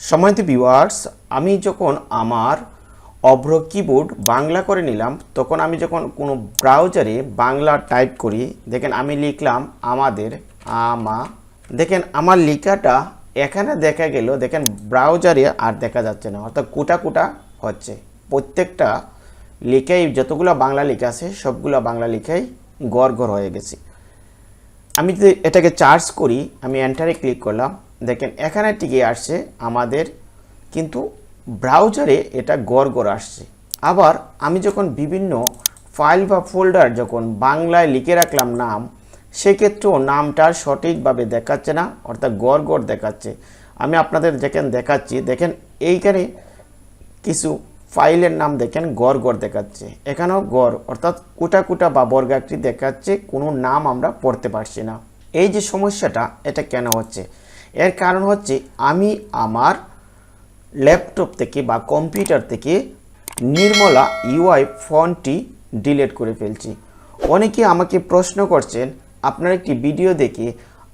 সময়ত ভিউয়ার্স আমি যখন আমার অভ্র কিবোর্ড বাংলা করে নিলাম, তখন আমি যখন কোনো ব্রাউজারে বাংলা টাইপ করি, দেখেন আমি লিখলাম আমাদের, আমা, দেখেন আমার লেখাটা এখানে দেখা গেল, দেখেন ব্রাউজারে আর দেখা যাচ্ছে না, অর্থাৎ কোটা কোটা হচ্ছে। প্রত্যেকটা লেখাই, যতগুলো বাংলা লেখা আছে, সবগুলো বাংলা লেখাই গড় হয়ে গেছে। আমি যদি এটাকে চার্জ করি, আমি এন্টারে ক্লিক করলাম দেখেন, এখানে টিকে আসছে, আমাদের কিন্তু ব্রাউজারে এটা গড় গড় আসছে। আবার আমি যখন বিভিন্ন ফাইল বা ফোল্ডার যখন বাংলায় লিখে রাখলাম নাম, সেক্ষেত্রেও নামটার সঠিকভাবে দেখাচ্ছে না, অর্থাৎ গড় গড় দেখাচ্ছে। আমি আপনাদের দেখেন দেখাচ্ছি, দেখেন এইখানে কিছু ফাইলের নাম দেখেন গড় গড় দেখাচ্ছে। এখানেও গড়, অর্থাৎ কুটা কুটা বা বর্গাকৃতি দেখাচ্ছে, কোনো নাম আমরা পড়তে পারছি না। এই যে সমস্যাটা, এটা কেন হচ্ছে? এর কারণ হচ্ছে আমি আমার ল্যাপটপ থেকে বা কম্পিউটার থেকে নির্মলা ইউআই ফন্টটি ডিলেট করে ফেলছি। অনেকে আমাকে প্রশ্ন করছেন, আপনার একটি ভিডিও দেখে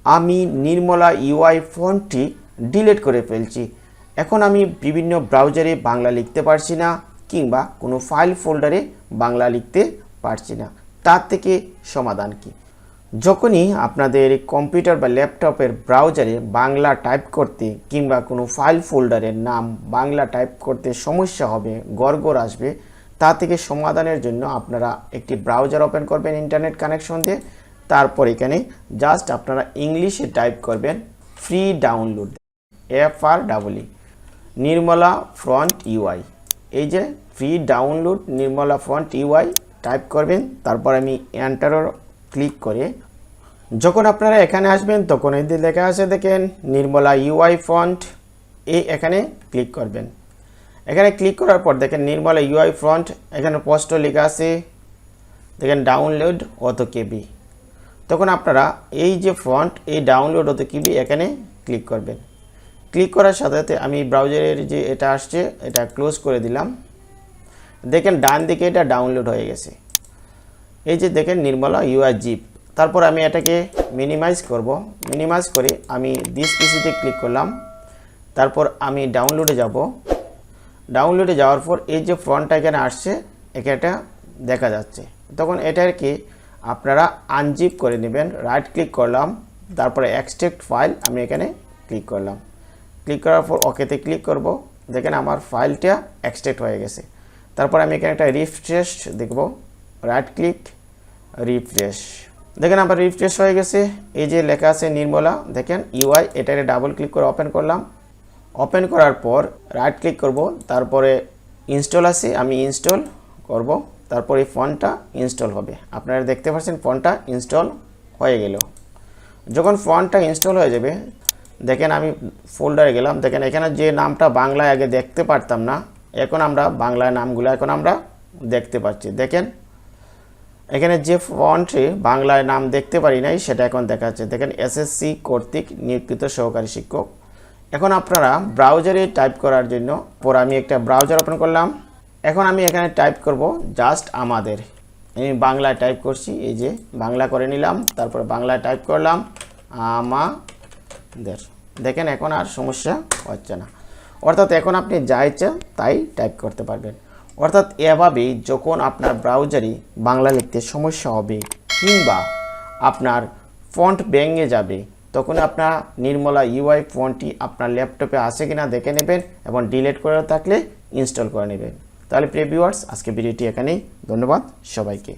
আমি নির্মলা ইউআই ফন্টটি ডিলেট করে ফেলছি। এখন আমি বিভিন্ন ব্রাউজারে বাংলা লিখতে পারছি না কিংবা কোনো ফাইল ফোল্ডারে বাংলা লিখতে পারছি না। তার থেকে সমাধান কি? যখনই আপনাদের কম্পিউটার বা ল্যাপটপের ব্রাউজারে বাংলা টাইপ করতে কিংবা কোনো ফাইল ফোল্ডারের নাম বাংলা টাইপ করতে সমস্যা হবে, গড়গড় আসবে, তা থেকে সমাধানের জন্য আপনারা একটি ব্রাউজার ওপেন করবেন ইন্টারনেট কানেকশন দিয়ে। তারপর এখানে জাস্ট আপনারা ইংলিশে টাইপ করবেন free download F R double Nirmala font UI এই যে free download, Nirmala font UI type করবেন। তারপর আমি এন্টারও ক্লিক করে, যখন আপনারা এখানে আসবেন, তখন এই লেখা আছে দেখেন, নির্মলা ইউআই ফন্ট এই এখানে ক্লিক করবেন। এখানে ক্লিক করার পর দেখেন, নির্মলা ইউআই ফ্রন্ট এখানে পোস্ট লেখা আছে, দেখেন ডাউনলোড অত কেবি তখন আপনারা এই যে ফন্ট এই ডাউনলোড অত কেবি এখানে ক্লিক করবেন। ক্লিক করার সাথে সাথে আমি ব্রাউজারের যে এটা আসছে, এটা ক্লোজ করে দিলাম। দেখেন ডান দিকে এটা ডাউনলোড হয়ে গেছে। এই যে দেখেন নির্মলা ইউআই জিপ তারপর আমি এটাকে মিনিমাইজ করব। মিনিমাইজ করে আমি দিস পিসিতে ক্লিক করলাম। তারপর আমি ডাউনলোডে যাব। ডাউনলোডে যাওয়ার পর এই যে ফ্রন্টটা এখানে আসছে এখানে দেখা যাচ্ছে। তখন এটাকে আপনারা আনজিপ করে নেবেন। রাইট ক্লিক করলাম। তারপরে এক্সট্রেক্ট ফাইল আমি এখানে ক্লিক করলাম। ক্লিক করার পর ওকেতে ক্লিক করব। দেখেন আমার ফাইলটা এক্সট্রেক্ট হয়ে গেছে। তারপর আমি এখানে একটা রিফ্রেশ দেখব। রাইট ক্লিক রিফ্রেশ দেখেন আমার রিফ্রেশ হয়ে গেছে। এই যে লেখা আছে নির্মলা, দেখেন ইউআই এটাকে ডাবল ক্লিক করে ওপেন করলাম। ওপেন করার পর রাইট ক্লিক করব, তারপরে ইনস্টল আছে, আমি ইনস্টল করব, তারপর এই ফোনটা ইনস্টল হবে। আপনারা দেখতে পাচ্ছেন ফোনটা ইনস্টল হয়ে গেল। যখন ফোনটা ইনস্টল হয়ে যাবে, দেখেন আমি ফোল্ডারে গেলাম। দেখেন এখানে যে নামটা বাংলায় আগে দেখতে পারতাম না, এখন আমরা বাংলায় নামগুলো এখন আমরা দেখতে পাচ্ছি। দেখেন এখানে যে ফন্টে বাংলায় নাম দেখতে পারি নাই, সেটা এখন দেখাচ্ছে দেখেন এসএসসি কর্তৃক নিয়োগকৃত সহকারী শিক্ষক। এখন আপনারা ব্রাউজারে টাইপ করার জন্য, পর আমি একটা ব্রাউজার ওপেন করলাম। এখন আমি এখানে টাইপ করব জাস্ট আমাদের। আমি বাংলায় টাইপ করছি, এই যে বাংলা করে নিলাম, তারপর বাংলায় টাইপ করলাম, আমাদের। দেখেন, এখন আর সমস্যা হচ্ছে না। অর্থাৎ এখন আপনি যা ইচ্ছা তাই টাইপ করতে পারবেন। অর্থাৎ এভাবেই যখন আপনার ব্রাউজারে বাংলা লিখতে সমস্যা হবে কিংবা আপনার ফন্ট ভেঙে যাবে, তখন আপনার নির্মলা ইউআই ফন্টটি আপনার ল্যাপটপে আছে কিনা দেখে নেবেন এবং ডিলিট করে থাকলে ইনস্টল করে নেবেন। তাহলে প্রিয় ভিউয়ার্স আজকে ভিডিওটি এখানেই। ধন্যবাদ সবাইকে।